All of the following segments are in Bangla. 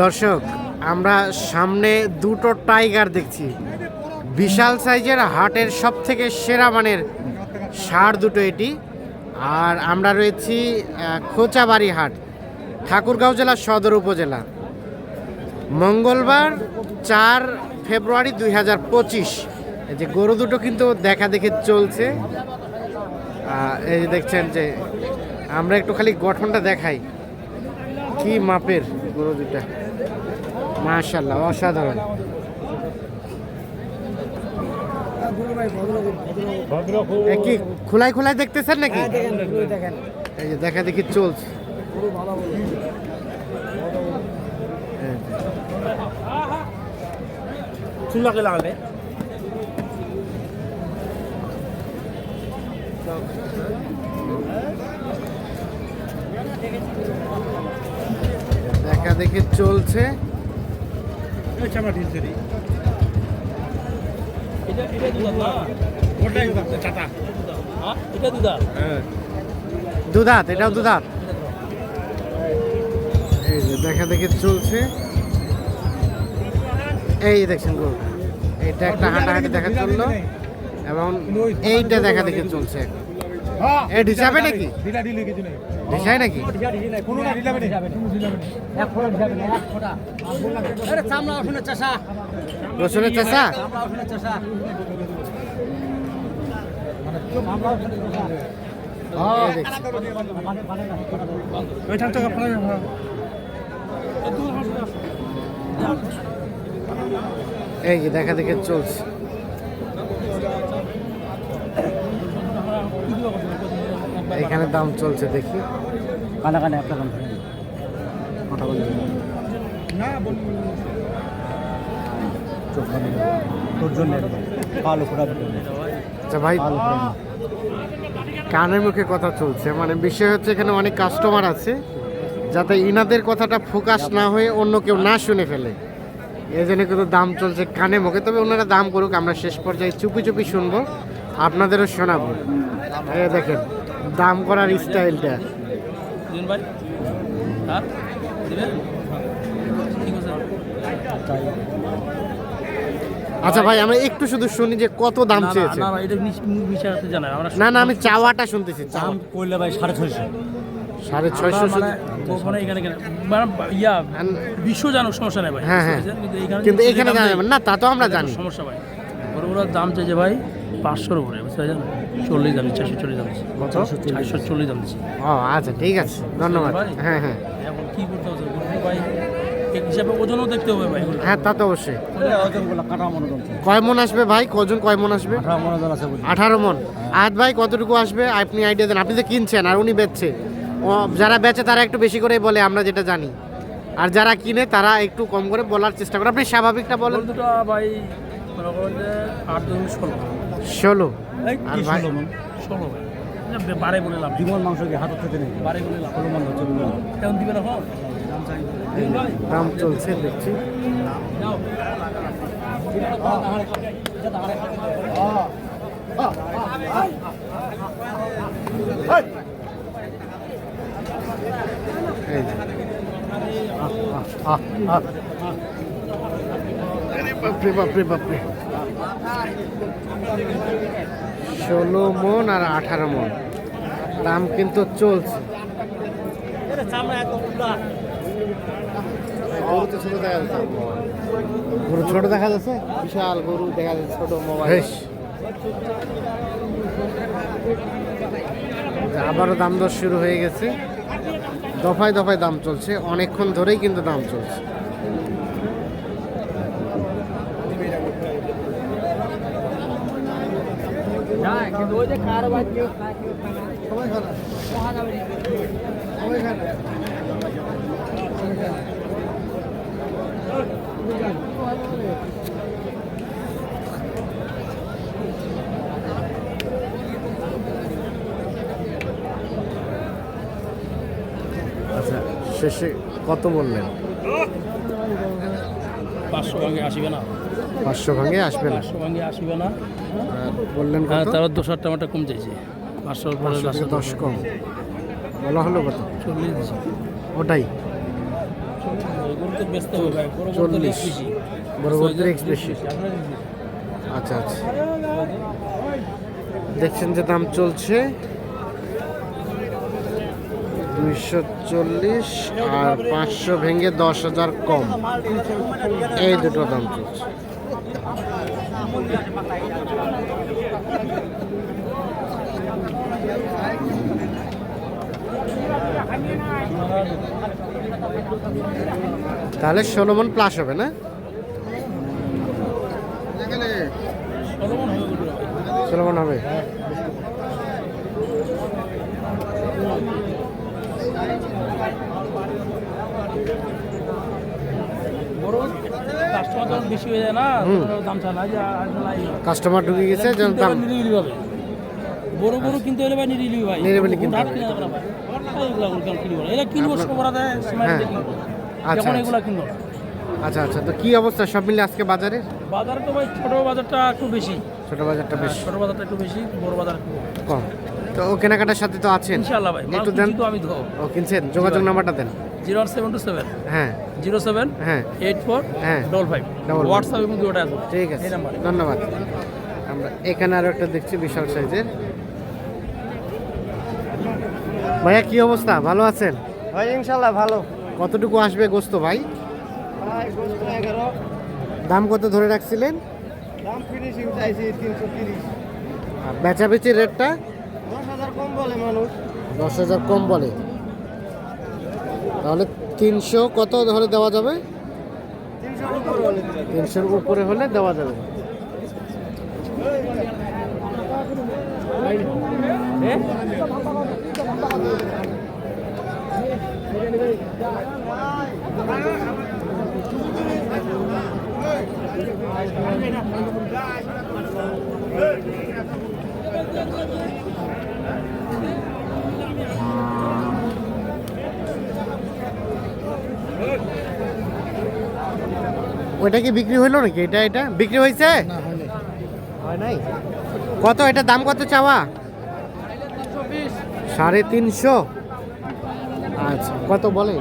দর্শক, আমরা সামনে দুটো টাইগার দেখছি। বিশাল সাইজের হাটের সব থেকে সেরা মানের সার দুটো এটি। আর আমরা রয়েছি খোঁচাবাড়ি হাট, ঠাকুরগাঁও জেলা সদর উপজেলা। মঙ্গলবার চার ফেব্রুয়ারি দুই হাজার পঁচিশ যে গরু দুটো কিন্তু দেখা দেখে চলছে। এই দেখছেন যে আমরা একটু খালি গঠনটা দেখাই। কি মাপের গরু দুটা মাশাল্লাহ অসাধারণ। কি খোলাই খোলাই দেখতেছেন নাকি? এই যে দেখা দেখি চলছে। চুলাকে দেখা দেখি চলছে চামড়া ঢিলছে রে এটা এটা দুধ না ওটাই চাটা হ্যাঁ এটা দুধ হ্যাঁ দুধাত এটাও দুধাত এই যে দেখা দেখি চলছে এই দেখছেন গরু এটা একটা হাঁটাহাঁটি দেখা চলল এবং এইটা দেখা দেখি চলছে এই ঢিসাবে নাকি নেই নাকি? ঢিলা ঢিলি নাই কোনো না ঢিলাবে এক ফোড়া দিবে না এক ফোড়া আরে চামড়া ওখানে চাষা। রসুনের চাষা? চামড়া ওখানে এই দেখছি। ওই আপনার এই যে দেখা দেখি চলছে এখানে দাম চলছে দেখি। কানা কানা একটা কান কথা তোর জন্য কালো আচ্ছা ভাই কানের মুখে কথা চলছে। মানে বিষয় হচ্ছে এখানে অনেক কাস্টমার আছে যাতে ইনাদের কথাটা ফোকাস না হয়ে অন্য কেউ না শুনে ফেলে। এই জন্য কিন্তু দাম চলছে কানে মুখে। তবে ওনারা দাম করুক আমরা শেষ পর্যায়ে চুপি চুপি শুনব আপনাদেরও শোনাবো। দেখেন দাম করার স্টাইলটা। ভাই? হ্যাঁ? আচ্ছা ভাই আমরা একটু শুধু শুনি যে কত দাম চেয়েছে। না না আমি চাওয়াটা শুনতেছি দাম করলে ভাই সাড়ে ছয়শো। সাড়ে ছয়শো মানে মানে ইয়া বিশ্ব জানুক সমস্যা নেই ভাই। হ্যাঁ, হ্যাঁ। কিন্তু এখানে জানা না। না তা তো আমরা জানি। সমস্যা ভাই। বড় বড় দাম চাইছে ভাই পাঁচশোর উপরে বুঝতে পারছেন? চল্লিশ দাম চারশো চল্লিশ দাম কত? চারশো চল্লিশ দাম দিচ্ছে। ও আচ্ছা ঠিক আছে। ধন্যবাদ। ভাই। হ্যাঁ হ্যাঁ। এখন কি করতে হবে? ভাই হিসাবে ওজনও দেখতে হবে ভাই হ্যাঁ তা তো অবশ্যই। কয় মন আসবে ভাই? কজন কয় মন আসবে? আঠারো মন আজ ভাই কতটুকু আসবে? আপনি আইডিয়া দেন। আপনি তো কিনছেন আর উনি বেচছে। ও যারা বেচে তারা একটু বেশি করে বলে আমরা যেটা জানি। আর যারা কিনে তারা একটু কম করে বলার চেষ্টা করে। আপনি স্বাভাবিকটা বলেন। দুটো ভাই মনে করেন যে আট দশ ষোলো। ষোলো। আর ভাই? বারে বলে লাভ মাংস কি হাতের থেকে নেই বারে বলে লাভ ষোলো মান হচ্ছে কেমন দিবে না দাম চাই। দিন ভাই দাম চলছে দেখছি। এই বাপরে বাপরে বাপরে। ষোলো মন আর আঠারো মন। দাম কিন্তু চলছে। গরু ছোট দেখা যাচ্ছে? গরু ছোট দেখা যাচ্ছে বিশাল গরু দেখা যাচ্ছে ছোট বেশ। আবারও দাম দর শুরু হয়ে গেছে। দফায় দফায় দাম চলছে। অনেকক্ষণ ধরেই কিন্তু দাম চলছে। খায় আচ্ছা শেষে কত বললেন? পাঁচশো ভাঙে আসবে না। পাঁচশো ভাঙে আসবে না। পাঁচশো ভাঙে আসবে না। বললেন হ্যাঁ তারপর দশ হাজার টাকাটা কম চাইছে। পাঁচশো থেকে দশ কম। বলা হলো কত? চল্লিশ ওটাই। চল্লিশ। লেগ বেশি বড় বড় লেগ বেশি। আচ্ছা আচ্ছা। দেখছেন যে দাম চলছে। দুইশো চল্লিশ আর পাঁচশো ভেঙে দশ হাজার কম। এই দুটো দাম চলছে। তাহলে ষোলো প্লাস হবে না? ষোলো হবে বড় কাস্টমার যখন বেশি হয়ে যায় না হুম। তখন দাম চায় না যে আর লাই কাস্টমার ঢুকে গেছে দাম বড় বড় কিনতে হলে ভাই নিরিবিলি ভাই। নিরিবিলি কিনতে হবে। ওগুলা কিনবো। সবরা দেয় সময় হ্যাঁ। আচ্ছা, আচ্ছা। এগুলা কিনবো। আচ্ছা আচ্ছা। তো কি অবস্থা? সব মিলে আজকে বাজারে বাজারে তো ভাই ছোট বাজারটা একটু বেশি। ছোট বাজারটা বেশ। ছোট বাজারটা একটু বেশি বড় বাজার কম। তো ও কেনাকাটার সাথে তো আছেন? ইনশাআল্লাহ ভাই একটু দেন। তো আমি ধো ও কিনছেন? যোগাযোগ নাম্বারটা দেন। Zero seven two seven. হ্যাঁ। জিরো সেভেন হ্যাঁ। এইট ফোর হ্যাঁ। Double five. হোয়াটসঅ্যাপ এবং দুটোটা আছে। ঠিক আছে। এই নাম্বারে। ধন্যবাদ। আমরা এখানে আরও একটা দেখছি বিশাল সাইজের। ভাইয়া কি অবস্থা? ভালো আছেন? ভাই ইনশাল্লাহ ভালো। কতটুকু আসবে গোস্ত ভাই? ভাই গোস্ত এগারো। দাম কত ধরে রাখছিলেন? দাম ফিনিশিং চাইছি তিনশো তিরিশ। আর বেচাবেচির রেটটা? কম বলে মানুষ। দশ হাজার কম বলে। তাহলে তিনশো কত হলে দেওয়া যাবে? তিনশোর উপরে হলে দেওয়া যাবে। ওইটা কি বিক্রি হইল নাকি? এটা এটা? বিক্রি হয়েছে হয় নাই? কত এটা দাম কত চাওয়া? সাড়ে তিনশো। আচ্ছা কত বলে?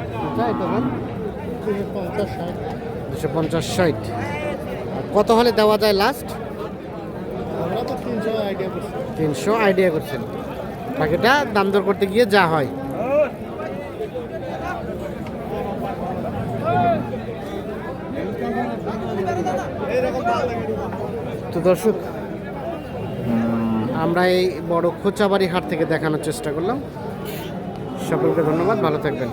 দুশো পঞ্চাশ ষাট। কত হলে দেওয়া যায় লাস্ট তিনশো আইডিয়া করছেন। বাকিটা দাম দর করতে গিয়ে যা হয়। তো দর্শক, আমরা এই বড় খোঁচাবাড়ি হাট থেকে দেখানোর চেষ্টা করলাম। সকলকে ধন্যবাদ, ভালো থাকবেন।